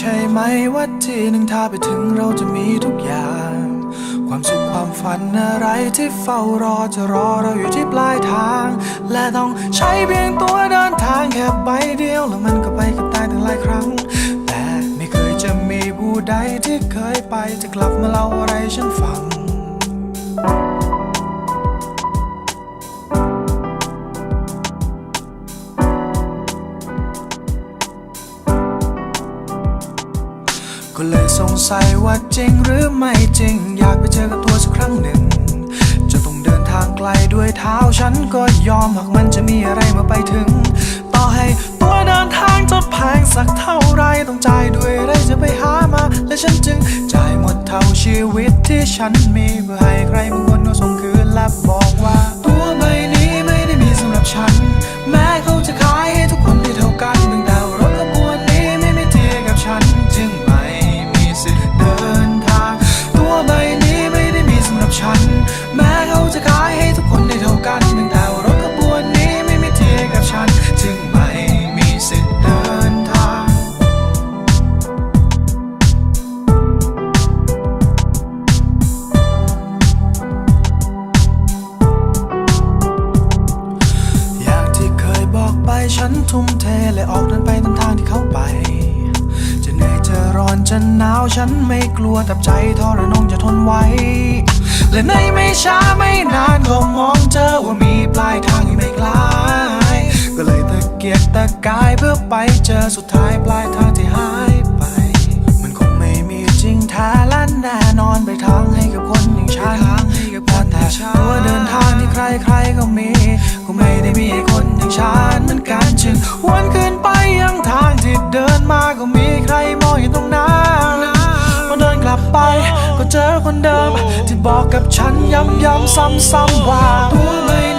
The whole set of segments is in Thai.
ช่ไหมว่าที่หนึ่งถ้าไปถึงเราจะมีทุกอย่าง ความสุขความฝันอะไรที่เฝ้ารอจะรอเราอยู่ที่ปลายทาง และต้องใช้เพียงตัวเดินทางแค่ใบเดียวแล้วมันก็ไปกับตายตั้งหลายครั้ง แต่ไม่เคยจะมีผู้ใดที่เคยไปจะกลับมาเล่าอะไรฉันฟัง ก็เลยสงสัยว่าจริงหรือไม่จริง อยากไปเจอกับตัวสักครั้งหนึ่ง จะต้องเดินทางไกลด้วยเท้าฉันก็ยอมหากมันจะมีอะไรมาไปถึง ต่อให้ตัวเดินทางจะแพงสักเท่าไรต้องจ่ายด้วยอะไรจะไปหามา และฉันจึงจ่ายหมดเท่าชีวิตที่ฉันมีเพื่อให้ใครบางคนเอาส่งคืนและบอกว่า ตัวใบนี้ไม่ได้มีสำหรับฉัน จะขายให้ทุกคนได้เท่ากันตั้งแต่รถขบวนนี้ไม่มีเทียกับฉัน จึงไม่มีสิทธิ์เดินทาง อย่างที่เคยบอกไปฉันทุ่มเทและออกเดินไปตามทางที่เขาไป จะเหนื่อยจะร้อนจะหนาวฉันไม่กลัวตับใจทรนงจะทนไว้ และในไม่ช้าไม่นานก็มองเจอว่ามีปลายทางอยู่ไม่ไกลก็เลยตะเกียกตะกายเพื่อไปเจอสุดท้ายปลายทางที่หายไป มันคงไม่มีจริงแท้และแน่นอนไปทางให้กับคนอย่างฉันแต่ตัวเดินทางที่ใครๆก็มีก็ไม่ได้มีคนอย่างฉันเหมือนกันจึงวนขึ้นไปยังทางที่เดินมาก็มีใครมองอยู่ตรงนั้น บอกกับฉันย้ำๆซ้ำๆว่าตัวไม่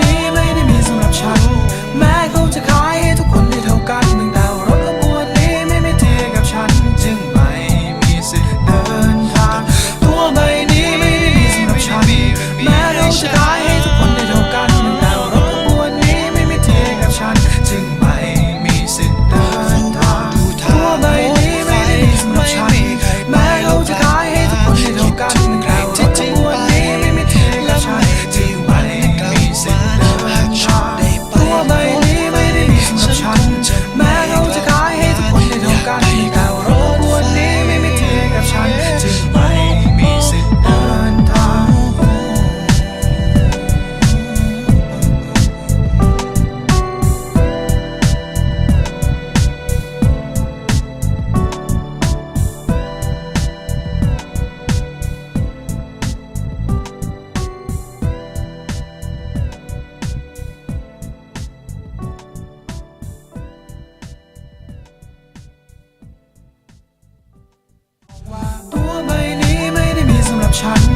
ฉัน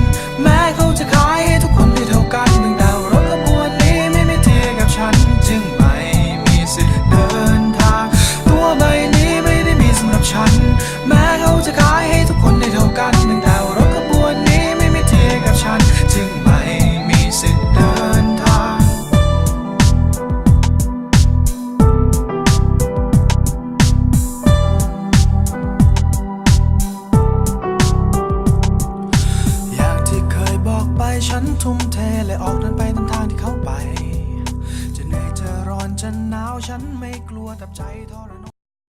นทุ่มเทและออกเดินไปตามทางที่เขาไป จะเหนื่อยจะร้อนจะหนาวฉันไม่กลัวตับใจทร